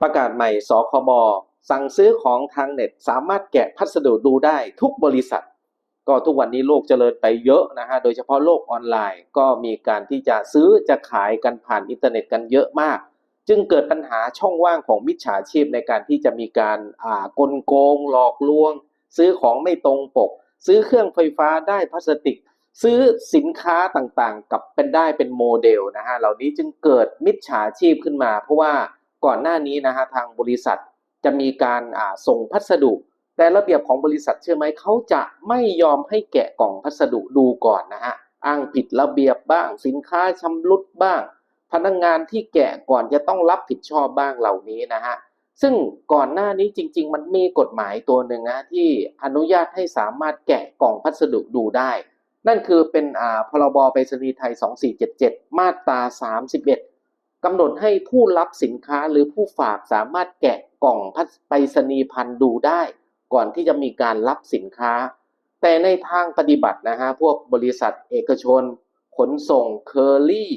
ประกาศใหม่สคบสั่งซื้อของทางเน็ตสามารถแกะพัสดุดูได้ทุกบริษัท ก็ทุกวันนี้โลกเจริญไปเยอะนะฮะโดยเฉพาะโลกออนไลน์ ก็มีการที่จะซื้อจะขายกันผ่านอินเทอร์เน็ตกันเยอะมาก จึงเกิดปัญหาช่องว่างของมิจฉาชีพในการที่จะมีการอ่ากลโกง หลอกลวง ซื้อของไม่ตรงปก ซื้อเครื่องไฟฟ้าได้พลาสติก ซื้อสินค้าต่างๆ กับเป็นได้เป็นโมเดลนะฮะเหล่านี้จึงเกิดมิจฉาชีพขึ้นมา เพราะว่า ก่อนหน้านี้นะฮะทางบริษัทจะมีการอ่าส่งพัสดุ แต่ระเบียบของบริษัทเชื่อไหมเขาจะไม่ยอมให้แกะกล่องพัสดุดูก่อนนะฮะอ้างผิดระเบียบบ้าง สินค้าชำรุดบ้าง พนักงงานที่แกะก่อนจะต้องรับผิดชอบบ้างเหล่านี้นะฮะซึ่งก่อนหน้านี้จริง ๆ มันมีกฎหมายตัวหนึ่งนะที่อนุญาตให้สามารถแกะกล่องพัสดุดูได้ นั่นคือเป็นอ่าพรบไปรษณีย์ไทย 2477 มาตรา 31 กำหนดให้ผู้รับสินค้าหรือผู้ฝากสามารถแกะกล่องพัสไปรษณีย์พันธ์ดูได้ ก่อนที่จะมีการรับสินค้า แต่ในทางปฏิบัตินะฮะพวกบริษัทเอกชน ขนส่งเคอรี่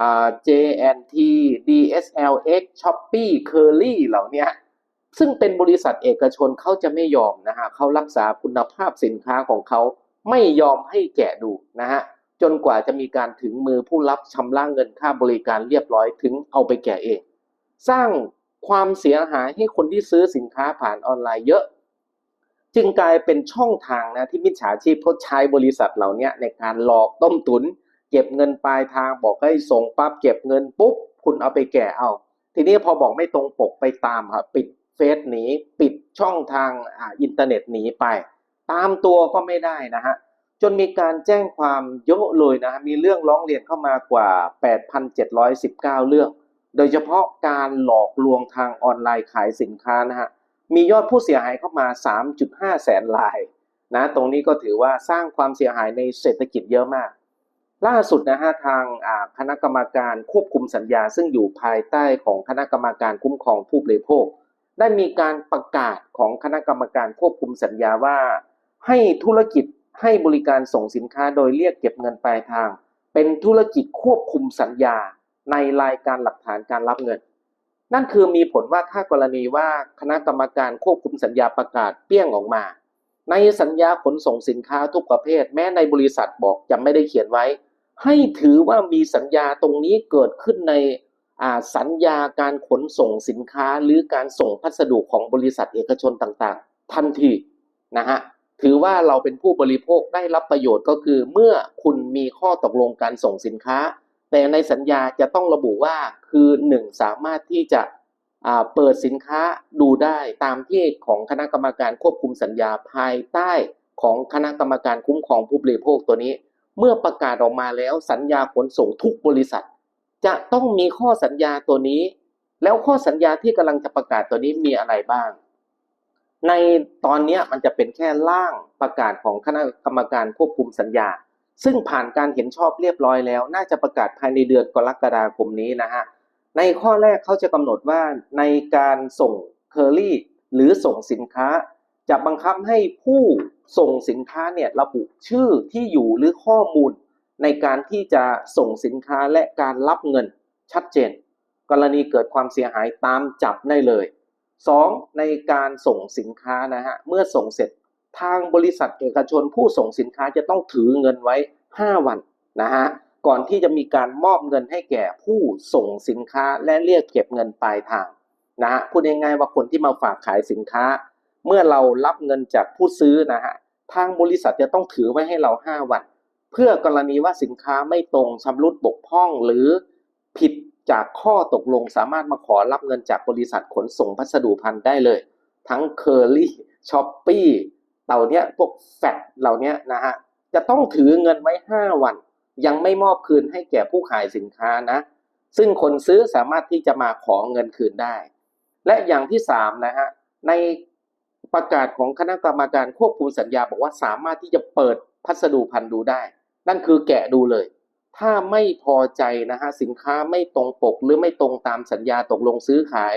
อ่า JNT DSLX Shopee Curly เหล่านี้ซึ่งเป็นบริษัทเอกชนเขาจะไม่ยอมนะฮะเขารักษาคุณภาพสินค้าของเขาไม่ยอมให้แกะดูนะฮะ จนกว่าจะมีการถึงมือผู้รับชำระเงินค่าบริการเรียบร้อยถึงเอาไปแกะเอง สร้างความเสียหายให้คนที่ซื้อสินค้าผ่านออนไลน์เยอะ จึงกลายเป็นช่องทางนะที่มิจฉาชีพเขาใช้บริษัทเหล่านี้ในการหลอกต้มตุน เก็บเงินปลายทางบอกให้ส่งปั๊บเก็บเงินปุ๊บ คุณเอาไปแก่เอา ทีนี้พอบอกไม่ตรงปกไปตามครับปิดเฟซหนีปิดช่องทางอ่าอินเทอร์เน็ตหนีไป ตามตัวก็ไม่ได้นะฮะ จนมีการแจ้งความเยอะเลยนะมีเรื่องร้องเรียนเข้ามากว่า 8,719 เรื่อง โดยเฉพาะการหลอกลวงทางออนไลน์ขายสินค้านะฮะ มียอดผู้เสียหายเข้ามา 3.5 แสนรายนะ ตรงนี้ก็ถือว่าสร้างความเสียหายในเศรษฐกิจเยอะมาก ล่าสุดนะฮะทางคณะกรรมการควบคุมสัญญา ซึ่งอยู่ภายใต้ของคณะกรรมการคุ้มครองผู้บริโภค ได้มีการประกาศของคณะกรรมการควบคุมสัญญาว่า ให้ธุรกิจ ให้บริการส่งสินค้าโดยเรียกเก็บเงินปลายทาง เป็นธุรกิจควบคุมสัญญาในรายการหลักฐานการรับเงิน นั่นคือมีผลว่าถ้ากรณีว่าคณะกรรมการควบคุมสัญญาประกาศเปี้ยงออกมา ในสัญญาขนส่งสินค้าทุกประเภท แม้ในบริษัทบอกจะไม่ได้เขียนไว้ ให้ถือว่ามีสัญญาตรงนี้เกิดขึ้นในอ่าสัญญาการขนส่งสินค้าหรือการส่งพัสดุของบริษัทเอกชนต่างๆ ทันทีนะฮะ ถือว่าเราเป็นผู้บริโภคได้รับประโยชน์ก็คือ เมื่อคุณมีข้อตกลงการส่งสินค้า แต่ในสัญญาจะต้องระบุว่าคือหนึ่งสามารถที่จะเปิดสินค้าดูได้ตามที่ของคณะกรรมการควบคุมสัญญาภายใต้ของคณะกรรมการคุ้มครองผู้บริโภคตัวนี้ เมื่อประกาศออกมาแล้วสัญญาขนส่งทุกบริษัท จะต้องมีข้อสัญญาตัวนี้ แล้วข้อสัญญาที่กำลังจะประกาศตัวนี้มีอะไรบ้าง ในตอนนี้มันจะเป็นแค่ร่างประกาศของคณะกรรมการควบคุมสัญญา ซึ่งผ่านการเห็นชอบเรียบร้อยแล้ว น่าจะประกาศภายในเดือนกรกฎาคมนี้นะฮะในข้อแรกเขาจะกำหนดว่าในการส่งเคอรี่หรือส่งสินค้า จะบังคับให้ผู้ส่งสินค้าเนี่ยระบุชื่อที่อยู่หรือข้อมูล ในการที่จะส่งสินค้าและการรับเงินชัดเจน กรณีเกิดความเสียหายตามจับได้เลย 2. ในการส่งสินค้านะฮะ เมื่อส่งเสร็จทางบริษัทเอกชนผู้ส่งสินค้าจะต้องถือเงินไว้ 5 วันนะฮะ ก่อนที่จะมีการมอบเงินให้แก่ผู้ส่งสินค้าและเรียกเก็บเงินปลายทางนะฮะพูดง่ายๆว่าคนที่มาฝากขายสินค้า เมื่อเรารับเงินจากผู้ซื้อนะฮะทางบริษัทจะต้องถือไว้ให้เรา 5 วัน เพื่อกรณีว่าสินค้าไม่ตรงชำรุดบกพร่องหรือผิด จากข้อตกลงสามารถมาขอรับเงินจากบริษัทขนส่งพัสดุพันธุ์ได้เลย ทั้งเคอรี่ช้อปปี้เหล่าเนี้ยพวกแฟดเหล่านี้นะฮะจะต้องถือเงินไว้ 5 วัน ยังไม่มอบคืนให้แก่ผู้ขายสินค้านะ ซึ่งคนซื้อสามารถที่จะมาขอเงินคืนได้ และอย่างที่3นะฮะในประกาศของคณะกรรมการควบคุมสัญญาบอกว่าสามารถที่จะเปิดพัสดุพันธุ์ดูได้ นั่นคือแกะดูเลย ถ้าไม่พอใจนะฮะสินค้าไม่ตรงปกหรือไม่ตรงตามสัญญาตกลงซื้อขาย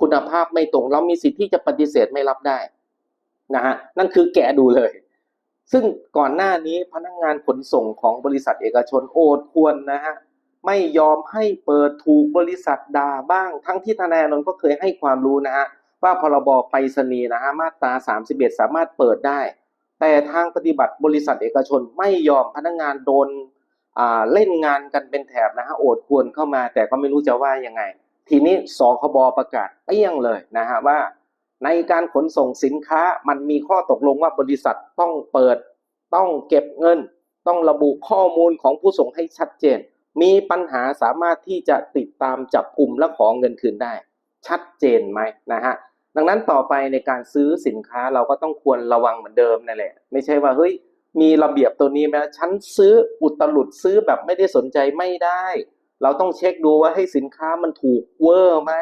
คุณภาพไม่ตรงเรามีสิทธิ์ที่จะปฏิเสธไม่รับได้นะฮะนั่นคือแกะดูเลย ซึ่งก่อนหน้านี้พนักงานขนส่งของบริษัทเอกชนโอดควรนะฮะไม่ยอมให้เปิดถูกบริษัทด่าบ้าง ทั้งที่ทนายนนท์ก็เคยให้ความรู้นะฮะว่าพรบไปรษณีย์นะฮะมาตรา 31 สามารถเปิดได้ แต่ทางปฏิบัติบริษัทเอกชนไม่ยอมพนักงานโดน เล่นงานกันเป็นแถบนะฮะโอดควรเข้ามา แต่ก็ไม่รู้จะว่ายังไง ทีนี้สคบประกาศเปี้ยงเลยนะฮะว่า ในการขนส่งสินค้ามันมีข้อตกลงว่าบริษัทต้องเปิด ต้องเก็บเงิน ต้องระบุข้อมูลของผู้ส่งให้ชัดเจน มีปัญหาสามารถที่จะติดตามจับกลุ่มและขอเงินคืนได้ ชัดเจนไหมนะฮะดังนั้นต่อไปในการซื้อสินค้าเราก็ต้องควรระวังเหมือนเดิมนั่นแหละ ไม่ใช่ว่าเฮ้ย มีระเบียบตัวนี้ไหมฉันซื้ออุตลุดซื้อแบบไม่ได้สนใจไม่ได้ เราต้องเช็คดูว่าให้สินค้ามันถูกเวอร์ไหม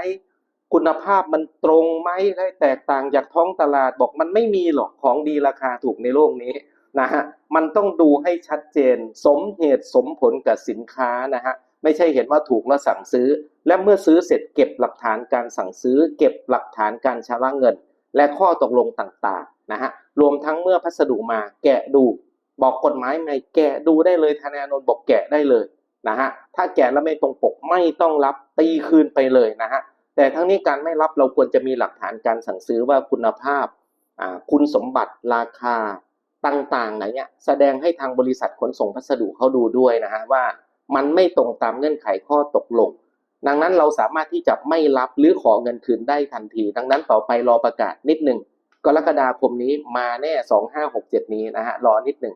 คุณภาพมันตรงไหมได้แตกต่างจากท้องตลาดบอกมันไม่มีหรอกของดีราคาถูกในโลกนี้นะฮะมันต้องดูให้ชัดเจน สมเหตุสมผลกับสินค้านะฮะไม่ใช่เห็นว่าถูกแล้วสั่งซื้อ และเมื่อซื้อเสร็จเก็บหลักฐานการสั่งซื้อ เก็บหลักฐานการชำระเงิน และข้อตกลงต่างๆนะฮะ รวมทั้งเมื่อพัสดุมาแกะดู บอกกฎหมายใหม่แกะดูได้เลยทนายอานนท์บอกแกะได้เลยนะฮะถ้าแกะแล้วไม่ตรงปกไม่ต้องรับตีคืนไปเลยนะฮะแต่ทั้งนี้การไม่รับเราควรจะมีหลักฐานการสั่งซื้อว่าคุณภาพคุณสมบัติราคาต่างๆไหนเนี่ยแสดงให้ทางบริษัทขนส่งพัสดุเขาดูด้วยนะฮะว่ามันไม่ตรงตามเงื่อนไขข้อตกลง ดังนั้นเราสามารถที่จะไม่รับหรือขอเงินคืนได้ทันที ดังนั้นต่อไปรอประกาศนิดหนึ่ง กรกฎาคมนี้มาแน่สองห้าหกเจ็ดนี้นะฮะรอนิดหนึ่ง